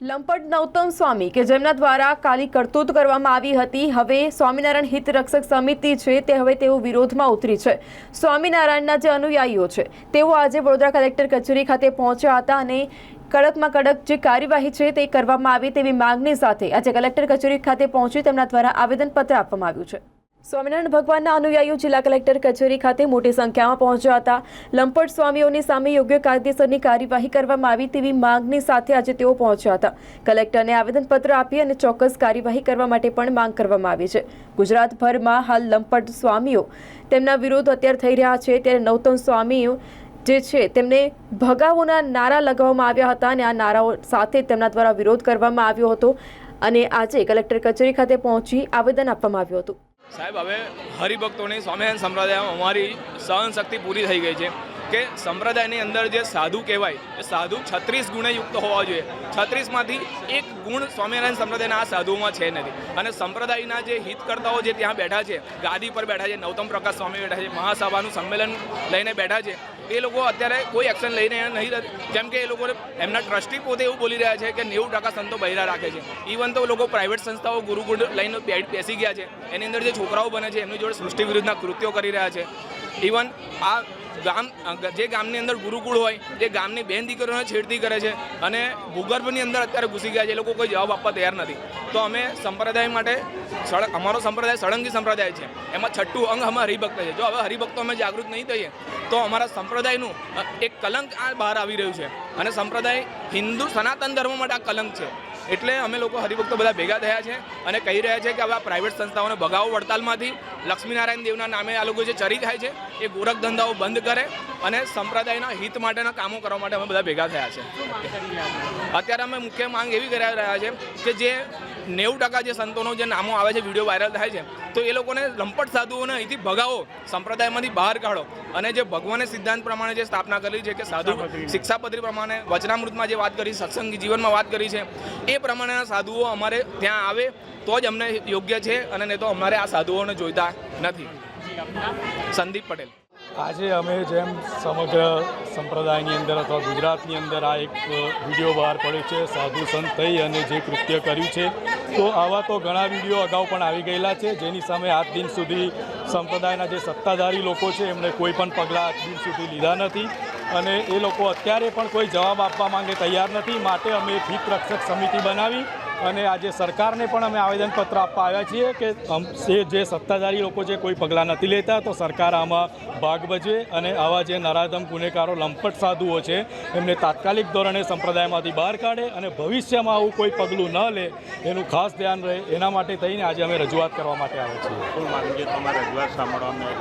લંપટ નૌતમ સ્વામી, કે જેમના દ્વારા કાલી કરતૂત કરવામાં આવી હતી. હવે સ્વામિનારાયણ હિત રક્ષક સમિતિ છે, તે હવે તેઓ વિરોધમાં ઉતરી છે. સ્વામિનારાયણના જે અનુયાયીઓ છે, તેઓ આજે વડોદરા કલેક્ટર કચેરી ખાતે પહોંચ્યા હતા અને કડકમાં કડક જે કાર્યવાહી છે, તે કરવામાં આવી તેવી માંગણી સાથે આજે કલેક્ટર કચેરી ખાતે પહોંચી તેમના દ્વારા આવેદનપત્ર આપવામાં આવ્યું છે. સ્વામિનારાયણ ભગવાનના અનુયાયીઓ જિલ્લા કલેક્ટર કચેરી ખાતે મોટી સંખ્યામાં પહોંચ્યા હતા. લંપટ સ્વામીઓની સામે યોગ્ય કાયદેસરની કાર્યવાહી કરવામાં આવી તેવી માંગની સાથે આજે તેઓ પહોંચ્યા હતા. કલેક્ટરને આવેદનપત્ર આપી અને ચોક્કસ કાર્યવાહી કરવા માટે પણ માંગ કરવામાં આવી છે. ગુજરાતભરમાં હાલ લંપટ સ્વામીઓ તેમના વિરોધ અત્યારે થઈ રહ્યા છે. ત્યારે નૌતમ સ્વામીઓ જે છે તેમને ભગાવોના નારા લગાવવામાં આવ્યા હતા અને આ નારાઓ સાથે તેમના દ્વારા વિરોધ કરવામાં આવ્યો હતો. અને આજે કલેક્ટર કચેરી ખાતે પહોંચી આવેદન આપવામાં આવ્યું હતું. સાહેબ, હવે હરિભક્તોની સ્વામિનારાયણ સંપ્રદાયમાં અમારી સહન શક્તિ પૂરી થઈ ગઈ છે કે સંપ્રદાયની અંદર જે સાધુ કહેવાય, એ સાધુ છત્રીસ ગુણે યુક્ત હોવા જોઈએ. છત્રીસમાંથી એક ગુણ સ્વામિનારાયણ સંપ્રદાયના આ સાધુઓમાં છે નથી. અને સંપ્રદાયના જે હિતકર્તાઓ જે ત્યાં બેઠા છે, ગાદી પર બેઠા છે નૌતમ પ્રકાશ સ્વામી બેઠા છે, મહાસભાનું સંમેલન લઈને બેઠા છે એ લોકો અત્યારે કોઈ એક્શન લઈને નહીં જેમ કે એ લોકો એમના ટ્રસ્ટી પોતે એવું બોલી રહ્યા છે કે નેવું ટકા સંતો બહેરા રાખે છે. ઇવન તો લોકો પ્રાઇવેટ સંસ્થાઓ ગુરુકુળ લઈને બેસી ગયા છે. એની અંદર જે છોકરાઓ બને છે, એમની જોડે સૃષ્ટિ વિરુદ્ધના કૃત્યો કરી રહ્યા છે. ઇવન આ ગામ જે ગામની અંદર ગુરુકુળ હોય તે ગામની બેન દીકરીઓને છેડતી કરે છે અને ભૂગર્ભની અંદર અત્યારે ઘૂસી ગયા છે, એ લોકો કોઈ જવાબ આપવા તૈયાર નથી. તો અમે સંપ્રદાય માટે અમારો સંપ્રદાય સળંગી સંપ્રદાય છે. એમાં છઠ્ઠું અંગ અમે હરિભક્ત છે. જો હવે હરિભક્તો અમે જાગૃત નહીં થઈએ, તો અમારા સંપ્રદાયનું એક કલંક આ બહાર આવી રહ્યું છે. અને સંપ્રદાય હિન્દુ સનાતન ધર્મ માટે આ કલંક છે. એટલે અમે લોકો હરિભક્તો બધા ભેગા થયા છે અને કહી રહ્યા છે કે હવે આ પ્રાઇવેટ સંસ્થાઓને ભગાવો વડતાલમાંથી. લક્ષ્મીનારાયણ દેવના નામે આ લોકો જે ચરી થાય છે એ ગોરખ ધંધાઓ બંધ કરે અને સંપ્રદાયના હિત માટેના કામો કરવા માટે અમે બધા ભેગા થયા છે. અત્યારે અમે મુખ્ય માંગ એવી કરી રહ્યા છે કે જે નેવું ટકા જે સંતોનો જે નામો આવે છે વીડિયો વાયરલ થાય છે તો એ લોકોને લંપટ સાધુઓને અહીંથી ભગાવો સંપ્રદાયમાંથી બહાર કાઢો. અને જે ભગવાને સિદ્ધાંત પ્રમાણે જે સ્થાપના કરી છે કે સાધુ શિક્ષાપત્રી પ્રમાણે વચનામૃતમાં જે વાત કરી સત્સંગી જીવનમાં વાત કરી છે એ પ્રમાણેના સાધુઓ અમારે ત્યાં આવે, તો જ અમને યોગ્ય છે અને નહીં તો અમારે આ સાધુઓને જોઈતા નથી. સંદીપ પટેલ. આજે અમે જેમ સમગ્ર સંપ્રદાયની અંદર અથવા ગુજરાતની અંદર આ એક વીડિયો બહાર પડ્યો છે, સાધુ સંત થઈ અને જે કૃત્ય કર્યું છે, તો આવા તો ઘણા વીડિયો અગાઉ પણ આવી ગયેલા છે, જેની સામે આજ દિન સુધી સંપ્રદાયના જે સત્તાધારી લોકો છે, એમણે કોઈ પણ પગલાં આજ દિન સુધી લીધા નથી. અને એ લોકો અત્યારે પણ કોઈ જવાબ આપવા માંગે તૈયાર નથી. માટે અમે હિત રક્ષક સમિતિ બનાવી અને આજે સરકારને પણ અમે આવેદનપત્ર આપવા આવ્યા છીએ કે જે સત્તાધારી લોકો છે, કોઈ પગલાં નથી લેતા. તો સરકાર આમાં ભાગ ભજવે અને આવા જે નરાધમ ગુનેગારો, લંપટ સાધુઓ છે, એમને તાત્કાલિક ધોરણે સંપ્રદાયમાંથી બહાર કાઢે અને ભવિષ્યમાં આવું કોઈ પગલું ન લે, એનું ખાસ ધ્યાન રહે. એના માટે થઈને આજે અમે રજૂઆત કરવા માટે આવ્યા છીએ. રજૂઆત સાંભળવામાં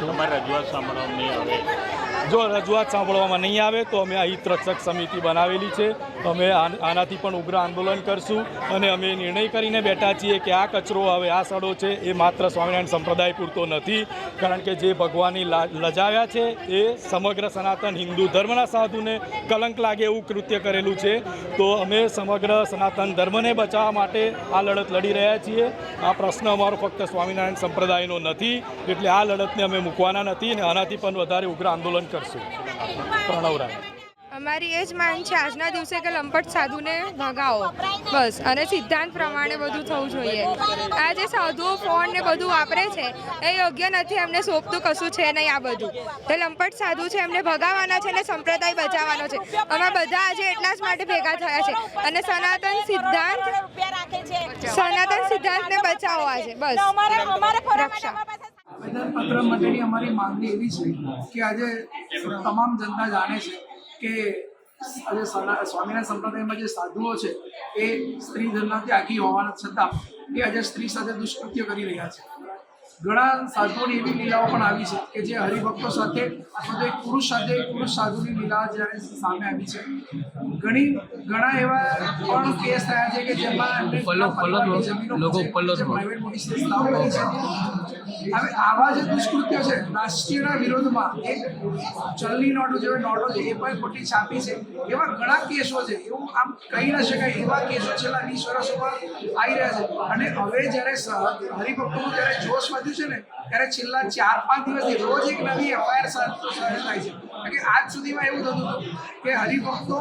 તમારે રજૂઆત સાંભળવામાં નહીં આવે જો રજૂઆત સાંભળવામાં નહીં આવે તો અમે આ હિતરક્ષક સમિતિ બનાવેલી છે. અમે આનાથી પણ ઉગ્ર આંદોલન કરશું અને અમે નિર્ણય કરીને બેઠા છીએ કે આ કચરો હવે આ સડો છે, એ માત્ર સ્વામિનારાયણ સંપ્રદાય પૂરતો નથી. કારણ કે જે ભગવાનની લજાવ્યા છે, એ સમગ્ર સનાતન હિન્દુ ધર્મના સાધુને કલંક લાગે એવું કૃત્ય કરેલું છે. તો અમે સમગ્ર સનાતન ધર્મને બચાવવા માટે આ લડત લડી રહ્યા છીએ. આ પ્રશ્ન અમારો ફક્ત સ્વામિનારાયણ સંપ્રદાયનો નથી, એટલે આ લડતને અમે મૂકવાના નથી અને આનાથી પણ વધારે ઉગ્ર આંદોલન કરશું? પ્રણવરાય. અમારી એ જ માન છે આજના દિવસે કે લંપટ સાધુને ભગાવો. બસ અને સિદ્ધાંત પ્રમાણે બધું થવું જોઈએ. આ જે સાધુઓ ફોન ને બધું વાપરે છે એ યોગ્ય નથી એમને સોંપતું કશું છે નહીં આ બધું. તે લંપટ સાધુ છે એમને ભગાવવાના છે ને સંપ્રદાય બચાવવાનો છે. અમે બધા આજે એટલા જ માટે ભેગા થયા છે. અને સનાતન સિદ્ધાંત સનાતન સિદ્ધાંતને બચાવો આજે બસ. રક્ષા. આવેદનપત્ર માટેની અમારી માંગણી એવી છે કે આજે તમામ જનતા જાણે છે કે આજે સ્વામિનારાયણ સંપ્રદાયમાં જે સાધુઓ છે એ સ્ત્રી ધર્મના ત્યાગી હોવાના છતાં એ આજે સ્ત્રી સાથે દુષ્કૃત્ય કરી રહ્યા છે. ઘણા સાધુઓની એવી લીલાઓ પણ આવી છે કે જે હરિભક્તો સાથે અથવા તો એક પુરુષ સાથે પુરુષ સાધુની લીલા જ્યારે સામે આવી છે. ઘણી ઘણા એવા પણ કેસ થયા છે કે જેમાં લોકો મોટી સંસ્થાઓ કરી છે. હવે આવા જે દુષ્કૃત્ય છે રાષ્ટ્રીયના વિરોધમાં એક ચલની નોટો જેવી નોટો છે એ પણ ખોટી છાપી છે. એવા ઘણા કેસો છે એવું આમ કહી ન શકાય એવા કેસો છેલ્લા વીસ વર્ષોમાં આવી રહ્યા છે. અને હવે જ્યારે હરિભક્તો હરિભક્તોનો જ્યારે જોશ વધે બધું છે ને ત્યારે છેલ્લા ચાર, પાંચ દિવસથી રોજ એક નવી એફઆઈઆર થાય છે. કે આજ સુધીમાં એવું થતું હતું કે હરિભક્તો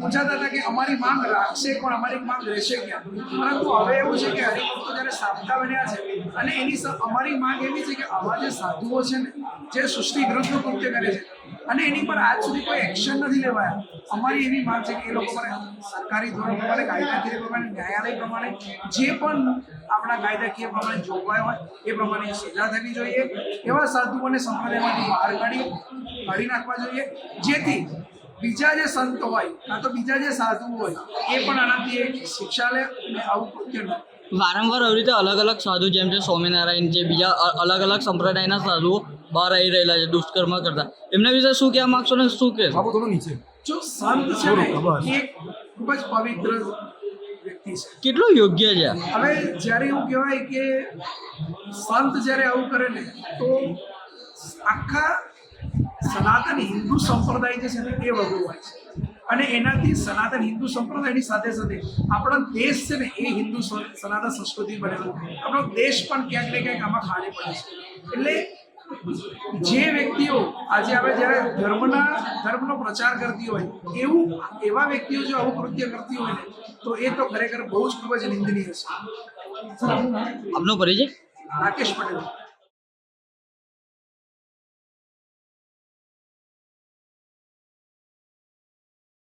પૂછાતા હતા કે અમારી માંગ રાખશે પણ અમારી માંગ રહેશે ક્યાં? પરંતુ હવે એવું છે કે હરિભક્તો જ્યારે સાબતા બન્યા છે અને એની અમારી માંગ એવી છે કે આવા જે સાધુઓ છે ને, જે સૃષ્ટિ વિરુદ્ધનું કૃત્ય કરે છે અને એની પર આજ સુધી કોઈ એક્શન નથી લેવાયા. અમારી એવી માંગ છે કે એ લોકો પર સરકારી ધોરણ પ્રમાણે કાયદાકીય પ્રમાણે, ન્યાયાલય પ્રમાણે જે પણ આપણા કાયદાકીય પ્રમાણે જોગવાઈ હોય, એ પ્રમાણે સજા થવી જોઈએ એવા સાધુઓને સંપ્રદાયમાંથી બહાર કાઢી કાઢી નાખવા જોઈએ. જેથી બીજા જે સંત હોય કાં તો બીજા જે સાધુ હોય એ પણ આનાથી એક શિક્ષા લે અને આવું કૃત્ય ન વારંવાર આવી રીતે અલગ અલગ સાધુ જેમ છે સ્વામિનારાયણ જે બીજા અલગ અલગ સંપ્રદાયના સાધુઓ બહાર આવી રહેલા છે દુષ્કર્મ કરતા. એમના વિશે શું કહેવા માંગશો ને? શું કહેશો? જો સંત છે ને એ ખૂબ જ પવિત્ર વ્યક્તિ છે કેટલું યોગ્ય છે? હવે જ્યારે એવું કહેવાય કે સંત જ્યારે આવું કરે ને તો આખા સનાતન હિન્દુ સંપ્રદાય જે છે ને એ વગોવાય હોય છે. અને એનાથી સનાતન હિન્દુ સંપ્રદાયની સાથે સાથે આપણો દેશ છે ને એ હિન્દુ સનાતન સંસ્કૃતિ બનેલો. આપણો દેશ પણ ક્યાંક ને ક્યાંક આમાં ખાડે પડે છે. એટલે જે વ્યક્તિઓ આજે આપણે જ્યારે ધર્મના ધર્મનો પ્રચાર કરતી હોય એવું એવા વ્યક્તિઓ જો આવું કૃત્ય કરતી હોય ને તો એ તો ખરેખર બહુ જ ખૂબ જ નિંદનીય છે. આપનો પરિચય? રાકેશ પટેલ.